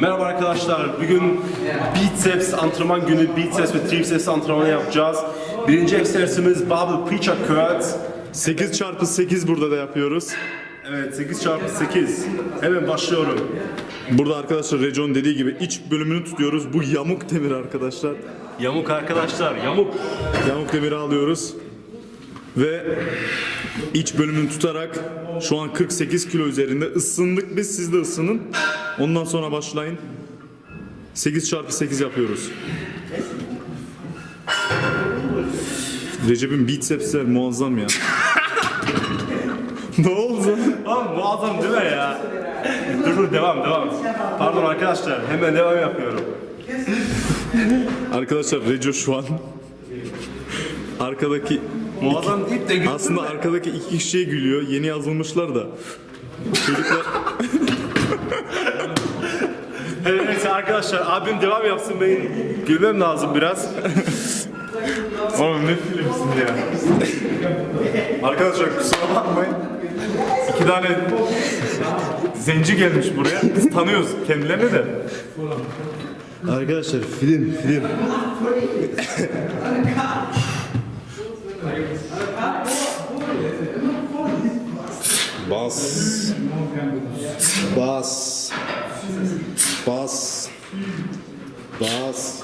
Merhaba arkadaşlar. Bugün biceps antrenman günü. Biceps ve triceps antrenmanı yapacağız. Birinci egzersizimiz barbell preacher curls. 8 çarpı 8 burada da yapıyoruz. Evet 8 çarpı 8. Hemen başlıyorum. Burada arkadaşlar Rejon dediği gibi iç bölümünü tutuyoruz. Bu yamuk demir arkadaşlar. Yamuk arkadaşlar yamuk. Yamuk demiri alıyoruz. Ve iç bölümünü tutarak şu an 48 kilo üzerinde ısındık biz siz de ısının. Ondan sonra başlayın. 8 çarpı 8 yapıyoruz. Recep'in bicepsler muazzam ya. ne oldu? Oğlum muazzam değil mi ya? dur dur devam devam. Pardon arkadaşlar hemen devam yapıyorum. Arkadaşlar Reco şu an arkadaki Muazzam deyip de aslında arkadaki iki kişiye gülüyor. Yeni yazılmışlar da. Çocuklar Evet, neyse arkadaşlar abim devam yapsın benim gülmem lazım biraz. Oğlum ne filmsin ya. Arkadaşlar kusura bakmayın. İki tane zenci gelmiş buraya. Biz tanıyoruz kendilerini de. Arkadaşlar film film. Bas. Bas. Bas. Bas.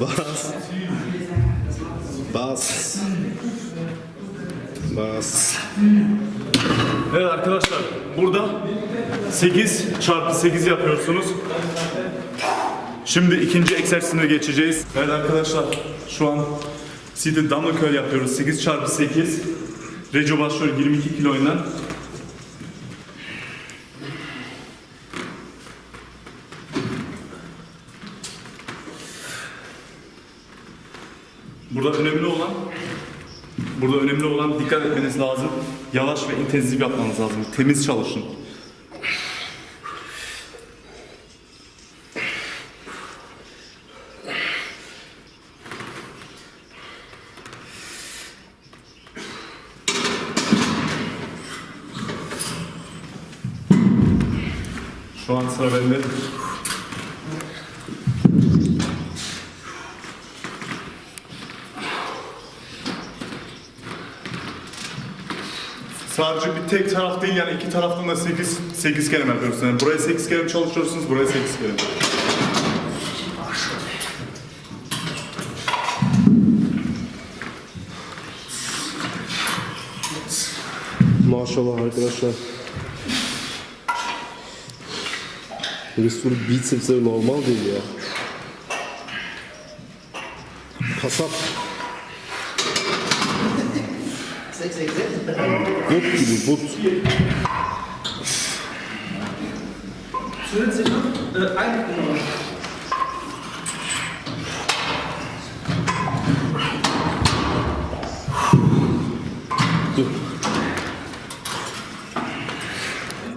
Bas. Bas. Bas. Evet arkadaşlar burada 8 çarpı 8 yapıyorsunuz. Şimdi ikinci egzersizine geçeceğiz. Evet arkadaşlar şu an seated dumbbell curl yapıyoruz. 8 çarpı 8. Reco başlıyor 22 kiloyla. Burada önemli olan Burada önemli olan dikkat etmeniz lazım. Yavaş ve intensif yapmanız lazım. Temiz çalışın. Şu an sıra bende. Sadece bir tek taraf değil yani iki taraftan da 8 8 kere yapıyorsunuz. Yani buraya 8 kere çalışıyorsunuz, buraya 8 kere. Maşallah arkadaşlar. Resul bicepsleri normal değil ya. Kasap. But gibi but.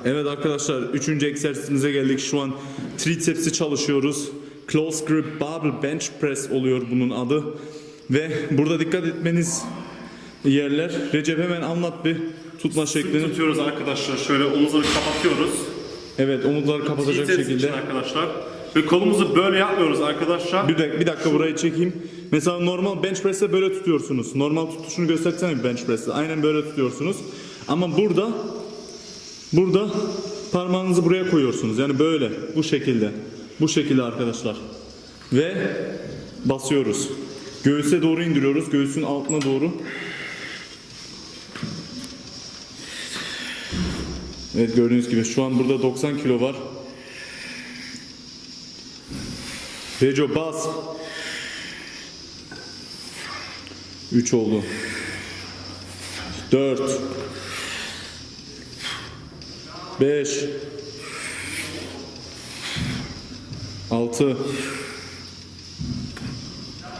Evet arkadaşlar üçüncü egzersizimize geldik. Şu an tricepsi çalışıyoruz. Close grip barbell bench press oluyor bunun adı. Ve burada dikkat etmeniz yerler. Recep hemen anlat bir tutma şeklini. Tutuyoruz arkadaşlar şöyle omuzları kapatıyoruz. Evet omuzları kapatacak Biceps şekilde. için arkadaşlar. Ve kolumuzu böyle yapmıyoruz arkadaşlar. Bir dakika, bir dakika burayı çekeyim. Mesela normal bench press'te böyle tutuyorsunuz. Normal tutuşunu göstersene bir bench press'te. Aynen böyle tutuyorsunuz. Ama burada burada parmağınızı buraya koyuyorsunuz. Yani böyle bu şekilde. Bu şekilde arkadaşlar. Ve basıyoruz. Göğüse doğru indiriyoruz. Göğsün altına doğru. Evet gördüğünüz gibi şu an burada 90 kilo var. Reco bas. 3 oldu. 4 5 6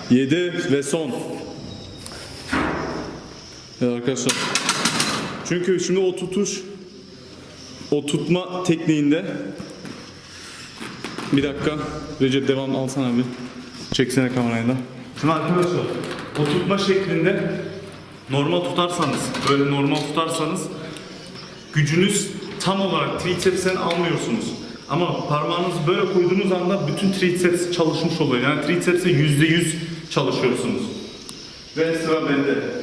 7 ve son. Evet arkadaşlar. Çünkü şimdi o tutuş o tutma tekniğinde bir dakika. Recep devam alsana bir. Çeksene kamerayla. Şimdi arkadaşlar o tutma şeklinde normal tutarsanız, böyle normal tutarsanız gücünüz tam olarak tricepsten almıyorsunuz. Ama parmağınızı böyle koyduğunuz anda bütün triceps çalışmış oluyor. Yani triceps'e %100 çalışıyorsunuz. Ve sıra bende.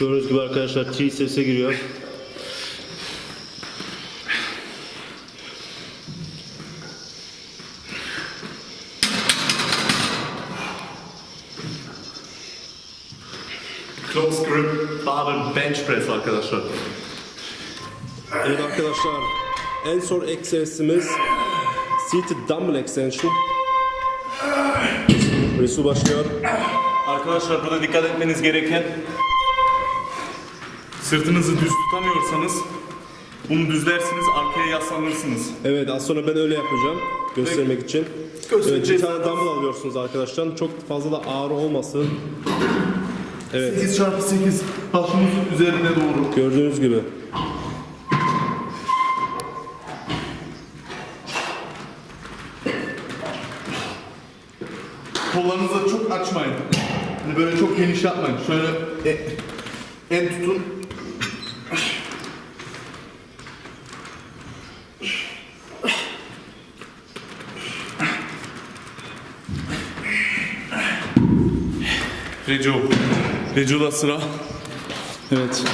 Gördüğünüz gibi arkadaşlar triceps'e giriyor. Close grip barbell bench press arkadaşlar. Evet arkadaşlar. En son egzersizimiz seated dumbbell extension. Resul başlıyor. Arkadaşlar burada dikkat etmeniz gereken sırtınızı düz tutamıyorsanız bunu düzlersiniz arkaya yaslanırsınız. Evet az sonra ben öyle yapacağım. Göstermek için. Evet, bir Göstereceğiz. tane dumbbell alıyorsunuz arkadaşlar. Çok fazla da ağır olmasın. Evet 8 çarpı 8 başımızın üzerine doğru. gördüğünüz gibi. Kollarınızı da çok açmayın. Hani böyle çok geniş yapmayın. Şöyle e, en tutun. Reco. Reco'da sıra. Evet.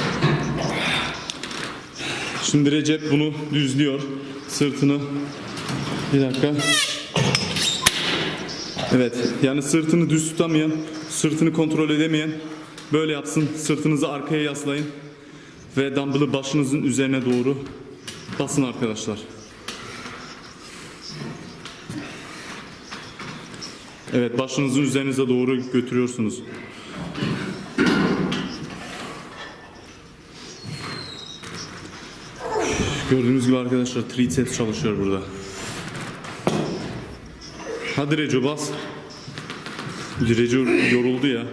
Şimdi Recep bunu düzlüyor. Sırtını. Bir dakika. Evet, yani sırtını düz tutamayan, sırtını kontrol edemeyen böyle yapsın. Sırtınızı arkaya yaslayın ve dumbbell'ı başınızın üzerine doğru basın arkadaşlar. Evet, başınızın üzerinize doğru götürüyorsunuz. Gördüğünüz gibi arkadaşlar triceps çalışıyor burada. Hadi Reco bas. Reco yoruldu ya.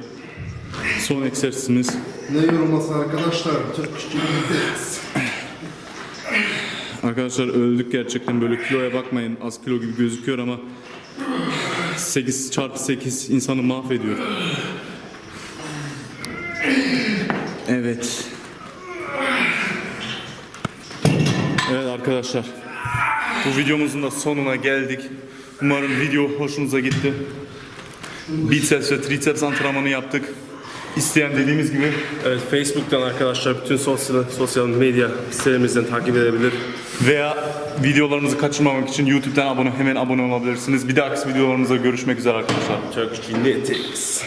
Son egzersizimiz. Ne yorulması arkadaşlar? Turkish Gymnastics. Arkadaşlar öldük gerçekten böyle kiloya bakmayın. Az kilo gibi gözüküyor ama 8 çarpı 8 insanı mahvediyor. Evet. Evet arkadaşlar. Bu videomuzun da sonuna geldik. Umarım video hoşunuza gitti. Biceps ve triceps antrenmanı yaptık. İsteyen dediğimiz gibi Evet Facebook'tan arkadaşlar bütün sosyal sosyal medya sitelerimizden takip edebilir. veya videolarımızı kaçırmamak için YouTube'dan abone hemen abone olabilirsiniz. Bir dahaki videolarımızda görüşmek üzere arkadaşlar. Turkish Genetics.